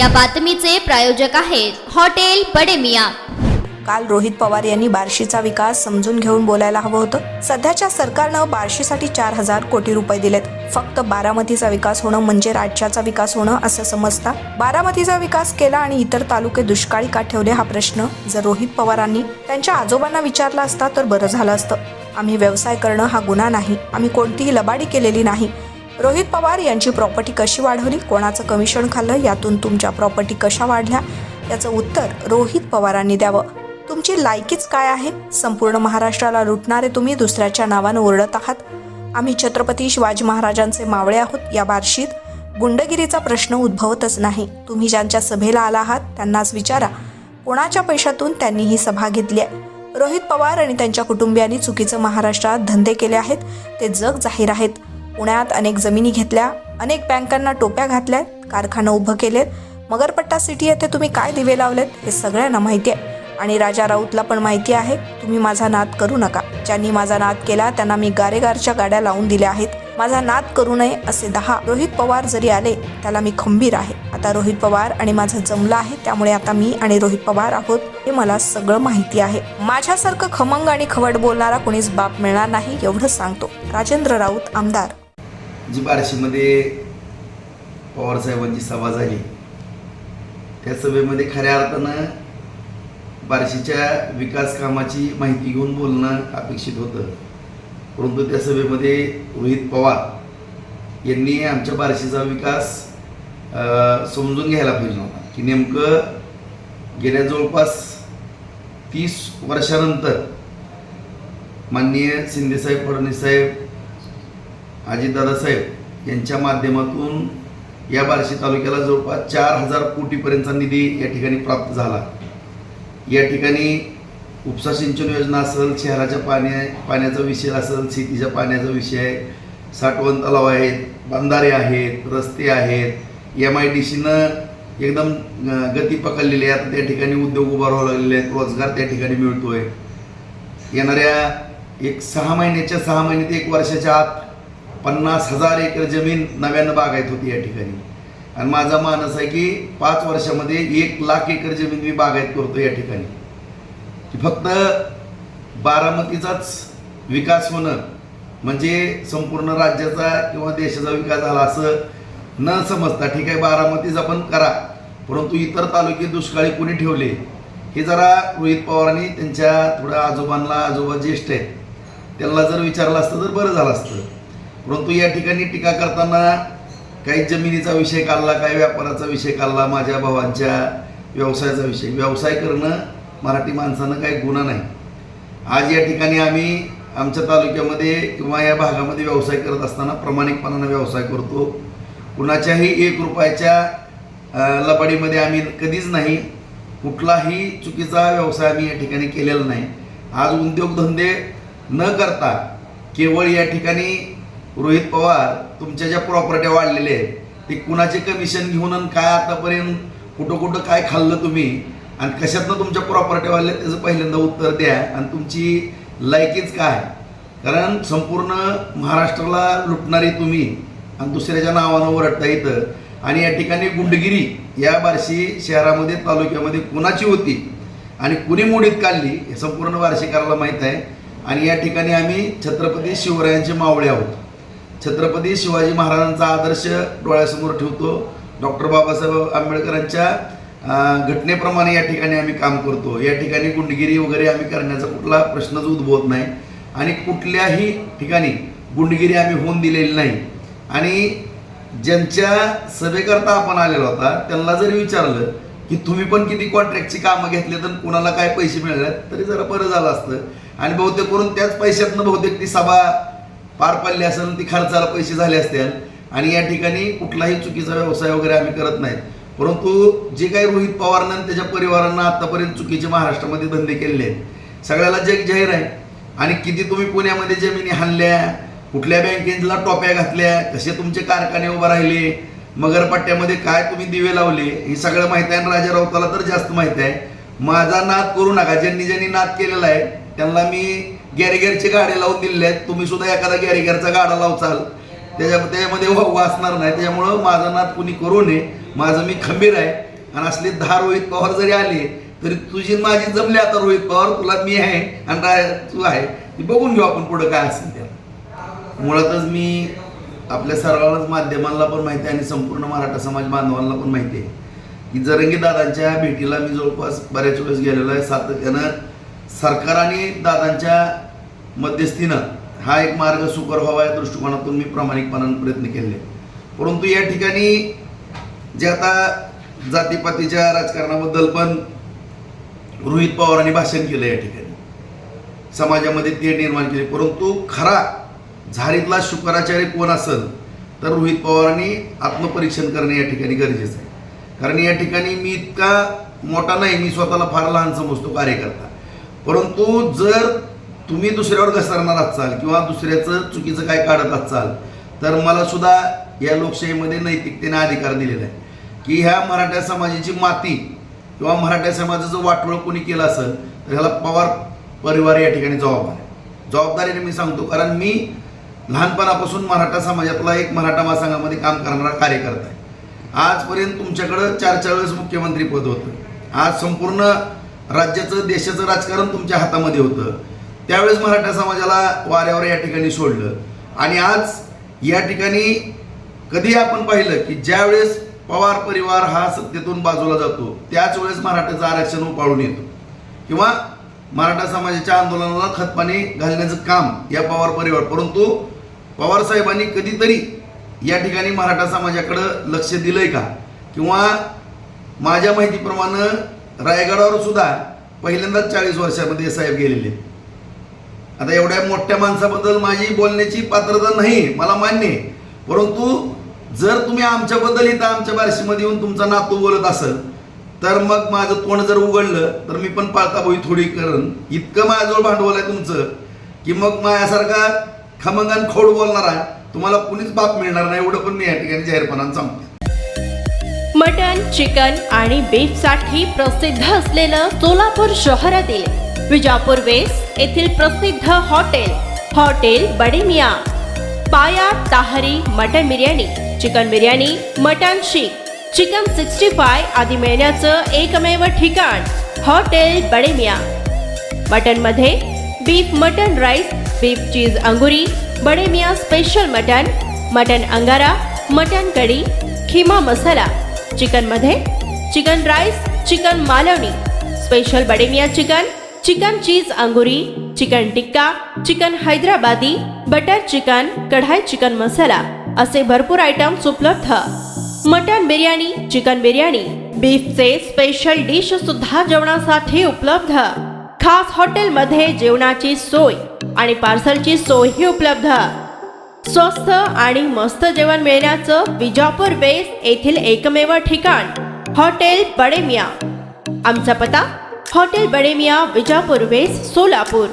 या बातमीचे प्रायोजक आहेत हॉटेल बडे मिया काल रोहित पवार यांनी बार्शीचा विकास समजून घेऊन बोलायला हवं होतं. सध्याच्या सरकारनं बार्शीसाठी चार हजार कोटी रुपये दिलेत. फक्त बारामतीचा विकास होणं म्हणजे राज्याचा विकास होणं असं समजता. बारामतीचा विकास केला आणि इतर तालुके दुष्काळी का ठेवले हा प्रश्न जर रोहित पवारांनी त्यांच्या आजोबांना विचारला असता तर बरं झालं असतं. आम्ही व्यवसाय करणं हा गुन्हा नाही. आम्ही कोणतीही लबाडी केलेली नाही. रोहित पवार यांची प्रॉपर्टी कशी वाढवली? कोणाचं कमिशन खाल्लं? यातून तुमच्या प्रॉपर्टी कशा वाढल्या? याचं उत्तर रोहित पवारांनी द्यावं. तुमची लायकीच काय आहे? संपूर्ण महाराष्ट्राला लुटणारे तुम्ही दुसऱ्याच्या नावानं ओरडत आहात. आम्ही छत्रपती शिवाजी महाराजांचे मावळे आहोत. या बार्शीत गुंडगिरीचा प्रश्न उद्भवतच नाही. तुम्ही ज्यांच्या सभेला आला आहात त्यांनाच विचारा. कोणाच्या पैशातून त्यांनी ही सभा घेतली आहे? रोहित पवार आणि त्यांच्या कुटुंबियांनी चुकीचं महाराष्ट्रात धंदे केले आहेत. ते जग जाहीर आहेत. पुण्यात अनेक जमिनी घेतल्या अनेक बँकांना टोप्या घातल्या कारखानं उभं केलेत. मगरपट्टा सिटी येथे तुम्ही काय दिवे लावलेत हे सगळ्यांना माहिती आहे. आणि राजा राऊतला पण माहिती आहे तुम्ही माझा नाद करू नका. ज्यांनी माझा नाद केला त्यांना मी गारेगारच्या गाड्या लावून दिल्या आहेत. माझा नाद करू नये असे दहा रोहित पवार जरी आले त्याला मी खंबीर आहे. आता रोहित पवार आणि माझं जमलं आहे त्यामुळे आता मी आणि रोहित पवार आहोत हे मला सगळं माहिती आहे. माझ्यासारखं खमंग आणि खवड बोलणारा कोणीच बाप मिळणार नाही एवढंच सांगतो. राजेंद्र राऊत आमदार. जी बार्शीमध्ये पवारसाहेबांची सभा झाली त्या सभेमध्ये खऱ्या अर्थानं बार्शीच्या विकास कामाची माहिती घेऊन बोलणं अपेक्षित होतं. परंतु त्या सभेमध्ये रोहित पवार यांनी आमच्या बार्शीचा विकास समजून घ्यायला पाहिजे होता की नेमकं गेल्या जवळपास तीस वर्षानंतर माननीय शिंदेसाहेब फडणवीस साहेब साहेब यांच्या माध्यमातून या बार्शी तालुक्याला जवळपास चार हजार कोटीपर्यंतचा निधी या ठिकाणी प्राप्त झाला. या ठिकाणी उपसा सिंचन योजना असेल शहराच्या पाण्या पाण्याचा विषय असेल शेतीच्या पाण्याचा विषय आहे साठवण तलाव आहेत बंधारे आहेत रस्ते आहेत एम आय डी सीनं एकदम गती पकडलेली आहे. आता त्या ठिकाणी उद्योग उभारावं लागलेले आहेत रोजगार त्या ठिकाणी मिळतो आहे येणाऱ्या एक सहा महिन्याच्या सहा महिने ते एक वर्षाच्या आत पन्नास हजार एकर जमीन नव्यानं बागायत होती या ठिकाणी. आणि माझा मानस आहे की पाच वर्षामध्ये एक लाख एकर जमीन मी बागायत करतो या ठिकाणी. की फक्त बारामतीचाच विकास होणं म्हणजे संपूर्ण राज्याचा किंवा देशाचा विकास झाला असं न समजता ठीक आहे बारामतीचा पण करा परंतु इतर तालुके दुष्काळी कोणी ठेवले हे जरा रोहित पवारांनी त्यांच्या थोड्या आजोबांना आजोबा ज्येष्ठ आहेत त्यांना जर विचारलं असतं तर बरं झालं असतं. परंतु या ठिकाणी टीका करताना काही जमिनीचा विषय काढला काही व्यापाराचा विषय काढला माझ्या भावांच्या व्यवसायाचा विषय. व्यवसाय करणं मराठी माणसानं काही गुन्हा नाही. आज या ठिकाणी आम्ही आमच्या तालुक्यामध्ये किंवा या भागामध्ये व्यवसाय करत असताना प्रामाणिकपणानं व्यवसाय करतो. कुणाच्याही एक रुपयाच्या लबाडीमध्ये आम्ही कधीच नाही. कुठलाही चुकीचा व्यवसाय आम्ही या ठिकाणी केलेला नाही. आज उद्योगधंदे न करता केवळ या ठिकाणी रोहित पवार तुमच्या ज्या प्रॉपर्ट्या वाढलेल्या आहेत ते कुणाचे कमिशन घेऊन आणि काय आतापर्यंत कुठं कुठं काय खाल्लं तुम्ही? आणि कशातनं तुमच्या प्रॉपर्ट्या वाढल्या त्याचं पहिल्यांदा उत्तर द्या. आणि तुमची लायकीच काय? कारण संपूर्ण महाराष्ट्राला लुटणारे तुम्ही आणि दुसऱ्याच्या नावानं ओरडता येतं आणि या ठिकाणी गुंडगिरी या बार्शी शहरामध्ये तालुक्यामध्ये कुणाची होती? आणि कुणी मोडीत काढली? हे संपूर्ण बार्शीकराला माहीत आहे. आणि या ठिकाणी आम्ही छत्रपती शिवरायांचे मावळे आहोत. छत्रपती शिवाजी महाराजांचा आदर्श डोळ्यासमोर ठेवतो. डॉक्टर बाबासाहेब आंबेडकरांच्या घटनेप्रमाणे या ठिकाणी आम्ही काम करतो. या ठिकाणी गुंडगिरी वगैरे आम्ही करण्याचा कुठला प्रश्नच उद्भवत नाही. आणि कुठल्याही ठिकाणी गुंडगिरी आम्ही होऊन दिलेली नाही. आणि ज्यांच्या सभेकरता आपण आलेला होता त्यांना जरी विचारलं की तुम्ही पण किती कॉन्ट्रॅक्टची कामं घेतले तर कुणाला काय पैसे मिळाले तरी जरा बरं झालं असतं. आणि बहुतेक करून त्याच पैशातनं बहुतेक ती सभा पार पडली असेल ती खर्चाला पैसे झाले असतील. आणि या ठिकाणी कुठलाही चुकीचा व्यवसाय वगैरे आम्ही करत नाही. परंतु जे काही रोहित पवारनं त्याच्या परिवारांना आतापर्यंत चुकीचे महाराष्ट्रामध्ये धंदे केलेले आहेत सगळ्याला जग जाहीर आहे. आणि किती तुम्ही पुण्यामध्ये जमिनी हाणल्या कुठल्या बँकेला टोप्या घातल्या कसे तुमचे कारखाने उभे राहिले मगरपट्ट्यामध्ये काय तुम्ही दिवे लावले हे सगळं माहिती आहे आणि राजा राऊताला तर जास्त माहिती आहे. माझा नाद करू नका ज्यांनी ज्यांनी नाद केलेला आहे त्यांना मी गॅरेगरचे गाडे लावून दिलेले आहेत. तुम्ही सुद्धा एखादा गॅरेगेरचा गाडा लावचाल त्याच्या त्याच्यामध्ये वा- वाचणार नाही. त्याच्यामुळं माझा नाद कुणी करू नये. माझं मी खंबीर आहे. आणि असले दहा रोहित पवार जरी आले तरी तुझी माझी जमली आता रोहित पवार. तुला मी आहे आणि रा- तू आहे. ती बघून घेऊ आपण पुढं काय असेल त्याला मुळातच मी आपल्या सर्वांनाच माध्यमांना पण माहिती आहे आणि संपूर्ण मराठा समाज बांधवांना पण माहिती आहे. की जरंगी दादांच्या भेटीला मी जवळपास बऱ्याच वेळेस गेलेलो आहे. सातत्यानं सरकार आणि दादांच्या मध्यस्थीनं हा एक मार्ग सुकर व्हावा या दृष्टिकोनातून मी प्रामाणिकपणाने प्रयत्न केले. परंतु या ठिकाणी जे आता जातीपातीच्या राजकारणाबद्दल पण रोहित पवारांनी भाषण केलं या ठिकाणी. समाजामध्ये ते निर्माण केले. परंतु खरा झारीतला शुक्राचार्य कोण असेल तर रोहित पवारांनी आत्मपरीक्षण करणे या ठिकाणी गरजेचं आहे. कारण या ठिकाणी मी इतका मोठा नाही मी स्वतःला फार लहान समजतो कार्यकर्ता. परंतु जर तुम्ही दुसऱ्यावर घसरणार असाल किंवा दुसऱ्याचं चुकीचं काय काढत असाल तर मला सुद्धा या लोकशाहीमध्ये नैतिकतेने अधिकार दिलेला आहे. की ह्या मराठा समाजाची माती किंवा मराठा समाजाचं वाटोळं कोणी केलं असेल तर ह्याला पवार परिवार या ठिकाणी जबाबदार आहे. जबाबदारीने मी सांगतो कारण मी लहानपणापासून मराठा समाजातला एक मराठा महासंघामध्ये काम करणारा कार्यकर्ता आहे. आजपर्यंत तुमच्याकडं चार चार वेळेस मुख्यमंत्री पद होतं. आज संपूर्ण राज्याचं देशाचं राजकारण तुमच्या हातामध्ये होतं. त्यावेळेस मराठा समाजाला वाऱ्यावर या ठिकाणी सोडलं. आणि आज या ठिकाणी कधी आपण पाहिलं की ज्यावेळेस पवार परिवार हा सत्तेतून बाजूला जातो त्याच वेळेस मराठ्याचं आरक्षण उपाळून येतो. किंवा मराठा समाजाच्या आंदोलनाला खतपाणी घालण्याचं काम या पवार परिवार परंतु पवार साहेबांनी कधीतरी या ठिकाणी मराठा समाजाकडं लक्ष दिलंय का? किंवा माझ्या माहितीप्रमाणे रायगडावर सुद्धा पहिल्यांदाच चाळीस वर्षामध्ये साहेब गेलेले आहेत. आता एवढ्या मोठ्या माणसाबद्दल माझी बोलण्याची पात्रता नाही मला मान्य आहे. परंतु जर तुम्ही आमच्याबद्दल इथं आमच्या बार्शीमध्ये येऊन तुमचा नातू बोलत असेल तर मग माझं तोंड जर उघडलं तर मी पण पाळताबोई थोडी करण. इतकं माझ्याजवळ भांडवल आहे तुमचं की मग माझ्यासारखा खमंगान खोड बोलणारा तुम्हाला कुणीच बाप मिळणार नाही एवढं पण मी या ठिकाणी जाहीरपणानं सांगतो मटन चिकन आणि बीफसाठी प्रसिद्ध असलेलं सोलापूर शहरातील विजापूर वेस्ट येथील प्रसिद्ध हॉटेल हॉटेल बडेमिया. पाया tahari mutton biryani chicken biryani mutton शीख चिकन सिक्स्टी फाय आदी मिळण्याचं एकमेव ठिकाण hotel Bademiya. मटनमध्ये beef mutton rice beef cheese अंगुरी बडेमिया स्पेशल मटन मटन अंगारा मटन कढी खिमा मसाला चिकनमध्ये chicken rice chicken Malvani. Special Bademiya chicken chicken cheese अंगुरी chicken tikka chicken Hyderabadi butter chicken kadhai chicken masala असे भरपूर आयटम्स उपलब्ध. मटन बिर्याणी चिकन बिर्याणी बीफचे special dish सुद्धा जेवणासाठी उपलब्ध. खास हॉटेलमध्ये जेवणाची सोय आणि पार्सलची सोयही उपलब्ध. स्वस्त आणि मस्त जेवण मिळण्याचं विजापूर बेस येथील एकमेव ठिकाण हॉटेल बडेमिया. आमचा पत्ता हॉटेल बडेमिया विजापूर वेस सोलापूर